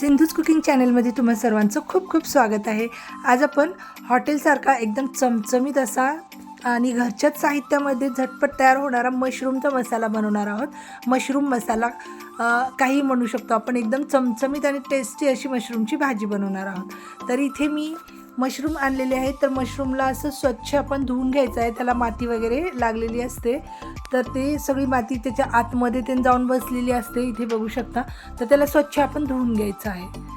सिंधूज cooking चॅनलमध्ये तुम्हा सर्वांचं खूप खूप स्वागत आहे. आज आपण हॉटेलसारखा एकदम चमचमीत असा आणि घरच्याच साहित्यामध्ये झटपट तयार होणारा मशरूमचा मसाला बनवणार आहोत. मशरूम मसाला काही म्हणू शकतो आपण. एकदम चमचमीत आणि टेस्टी अशी मशरूमची भाजी बनवणार आहोत. तर इथे मी मशरूम आणलेले आहेत. तर मशरूमला असं स्वच्छ आपण धुवून घ्यायचं आहे. त्याला माती वगैरे लागलेली असते. तर ते सगळी माती त्याच्या आतमध्ये ते जाऊन बसलेली असते इथे बघू शकता. तर त्याला स्वच्छ आपण धुवून घ्यायचं आहे.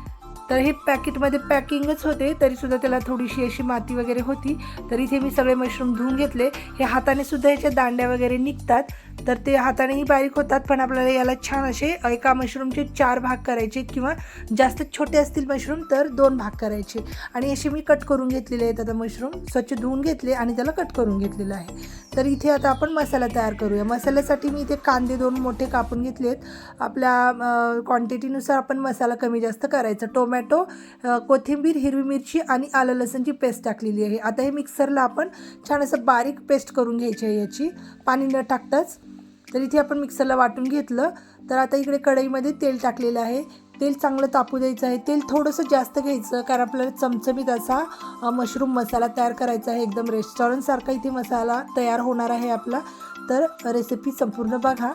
तर हे पॅकेटमध्ये पॅकिंगच होते तरीसुद्धा त्याला थोडीशी अशी माती वगैरे होती. तर इथे मी सगळे मशरूम धुवून घेतले. हे हाताने सुद्धा याच्या दांड्या वगैरे निघतात. तर ते हातानेही बारीक होतात पण आपल्याला याला छान असे एका मशरूमचे चार भाग करायचे किंवा जास्त छोटे असतील मशरूम तर दोन भाग करायचे. आणि असे मी कट करून घेतलेले आहेत. आता मशरूम स्वच्छ धुवून घेतले आणि त्याला कट करून घेतलेलं आहे. तर इथे आता आपण मसाला तयार करूया. मसाल्यासाठी मी इथे कांदे दोन मोठे कापून घेतले आहेत आपल्या क्वांटिटीनुसार आपण मसाला कमी जास्त करायचा. टोमॅटो टोमॅटो कोथिंबीर हिरवी मिरची आणि आलं लसणची पेस्ट टाकलेली आहे. आता हे मिक्सरला आपण छान असं बारीक पेस्ट करून घ्यायची आहे याची. पाणी न टाकताच. तर इथे आपण मिक्सरला वाटून घेतलं. तर आता इकडे कढईमध्ये तेल टाकलेलं आहे. तेल चांगलं तापू द्यायचं आहे. तेल थोडंसं जास्त घ्यायचं कारण आपल्याला चमचमीत असा मशरूम मसाला तयार करायचा आहे. एकदम रेस्टॉरंटसारखा इथे मसाला तयार होणार आहे आपला. तर रेसिपी संपूर्ण बघा.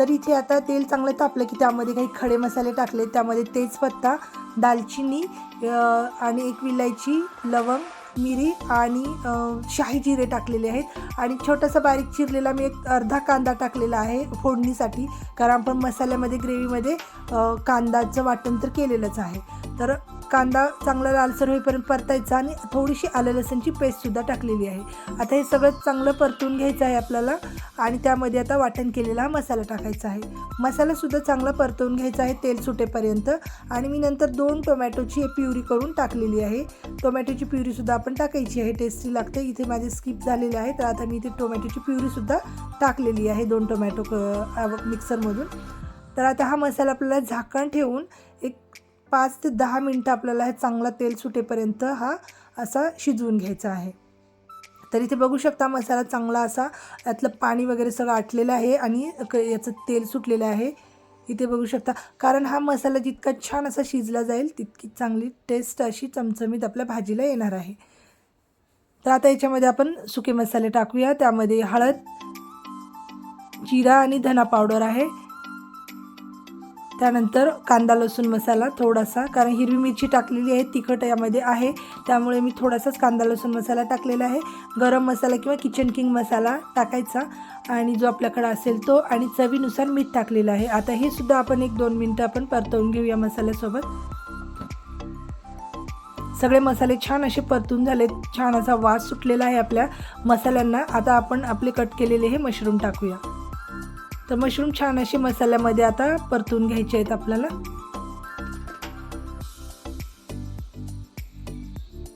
तर इथे आता तेल चांगलं तापलं की त्यामध्ये काही खडे मसाले टाकले. त्यामध्ये तेजपत्ता दालचिनी आणि एक विलायची लवंग मिरी आणि शाही जिरे टाकलेले आहेत. आणि छोटासा बारीक चिरलेला मी एक अर्धा कांदा टाकलेला आहे फोडणीसाठी कारण आपण मसाल्यामध्ये ग्रेव्हीमध्ये कांद्याचं कांदाचं वाटण तर केलेलंच आहे. तर कांदा चांगला लालसर होईपर्यंत परतायचा आणि थोडीशी आलं लसणची पेस्टसुद्धा टाकलेली आहे. आता हे सगळं चांगलं परतून घ्यायचं आहे आपल्याला आणि त्यामध्ये आता वाटण केलेला हा मसाला टाकायचा आहे. मसालासुद्धा चांगला परतवून घ्यायचा आहे तेल सुटेपर्यंत. आणि मी नंतर दोन टोमॅटोची प्युरी करून टाकलेली आहे. टोमॅटोची प्युरीसुद्धा आपण टाकायची आहे टेस्टी लागते. इथे माझे स्किप झालेले आहे तर आता मी इथे टोमॅटोची प्युरीसुद्धा टाकलेली आहे दोन टोमॅटो क मिक्सरमधून. तर आता हा मसाला आपल्याला झाकण ठेवून एक पाच ते दहा मिनटं आपल्याला हे चांगला तेल सुटेपर्यंत हा असा शिजवून घ्यायचा आहे. तर इथे बघू शकता मसाला चांगला असा यातलं पाणी वगैरे सगळं आटलेलं आहे आणि क याचं तेल सुटलेलं आहे. इथे बघू शकता कारण हा मसाला जितका छान असा शिजला जाईल तितकी चांगली टेस्ट अशी चमचमीत आपल्या भाजीला येणार आहे. तर आता याच्यामध्ये आपण सुके मसाले टाकूया. त्यामध्ये हळद जिरा आणि धना पावडर आहे. त्यानंतर कांदा लसूण मसाला थोडासा कारण हिरवी मिरची टाकलेली आहे तिखट यामध्ये आहे. त्यामुळे मी थोडासाच कांदा लसूण मसाला टाकलेला आहे. गरम मसाला किंवा किचन किंग मसाला टाकायचा. आणि जो आपल्याकडे असेल तो आणि चवीनुसार मीठ टाकलेलं आहे. आता हे सुद्धा आपण एक दोन मिनटं आपण परतवून घेऊया मसाल्यासोबत. सगळे मसाले छान असे परतून झाले छान असा वास सुटलेला आहे आपल्या मसाल्यांना. आता आपण आपले कट केलेले हे मशरूम टाकूया. तर मशरूम छान असे मसाल्यामध्ये आता परतून घ्यायचे आहेत आपल्याला.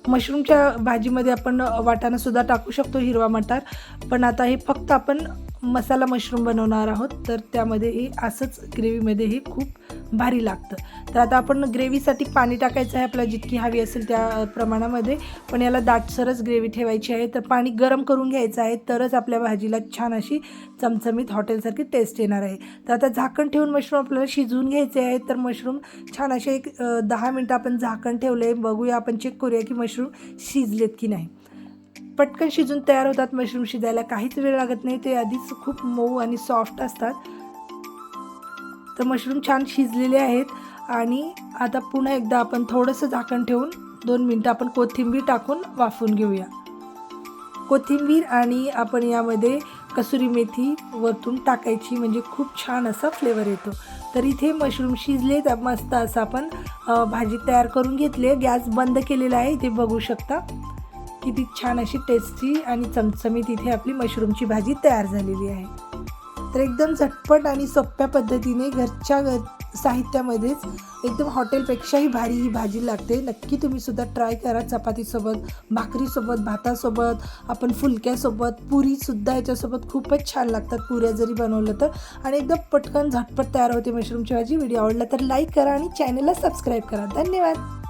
मशरूमच्या भाजीमध्ये आपण वाटाणासुद्धा टाकू शकतो हिरवा मटार. पण आता हे फक्त आपण मसाला मशरूम बनवणार आहोत तर त्यामध्येही असंच ग्रेव्हीमध्येही खूप भारी लागतं. तर आता आपण ग्रेव्हीसाठी पाणी टाकायचं आहे आपल्याला जितकी हवी असेल त्या प्रमाणामध्ये. पण याला दाटसरच ग्रेव्ही ठेवायची आहे. तर पाणी गरम करून घ्यायचं आहे तरच आपल्या भाजीला छान अशी चमचमीत हॉटेलसारखी टेस्ट येणार आहे. तर आता झाकण ठेवून मशरूम आपल्याला शिजवून घ्यायचे आहे तर मशरूम छान असे एक दहा मिनटं आपण झाकण ठेवले बघूया आपण चेक करूया की मशरूम शिजलेत की नाही. पटकन शिजून तयार होतात मशरूम शिजायला. काहीच वेळ लागत नाही. ते आधीच खूप मऊ आणि सॉफ्ट असतात. तर मशरूम छान शिजलेले आहेत. आणि आता पुन्हा एकदा आपण थोडंसं झाकण ठेवून दोन मिनटं आपण कोथिंबीर टाकून वाफून घेऊया. कोथिंबीर आणि आपण यामध्ये कसुरी मेथी वरतून टाकायची म्हणजे खूप छान असा फ्लेवर येतो. तर इथे मशरूम शिजले तर मस्त असं आपण भाजी तयार करून घेतली गॅस बंद केलेला आहे. इथे बघू शकता. किती छान अशी टेस्टी आणि चमचमीत इथे आपली मशरूमची भाजी तयार झालेली आहे. तर एकदम झटपट आणि सोप्या पद्धतीने घरच्या घर साहित्यामध्येच एकदम हॉटेलपेक्षाही भारी ही भाजी लागते. नक्की तुम्ही सुद्धा ट्राय करा चपातीसोबत भाकरीसोबत भातासोबत आपण फुलक्यासोबत पुरीसुद्धा याच्यासोबत खूपच छान लागतात. पुऱ्या जरी बनवलं तर. आणि एकदम पटकन झटपट तयार होते मशरूमची भाजी. व्हिडिओ आवडला तर लाईक करा आणि चॅनलला सबस्क्राईब करा. धन्यवाद!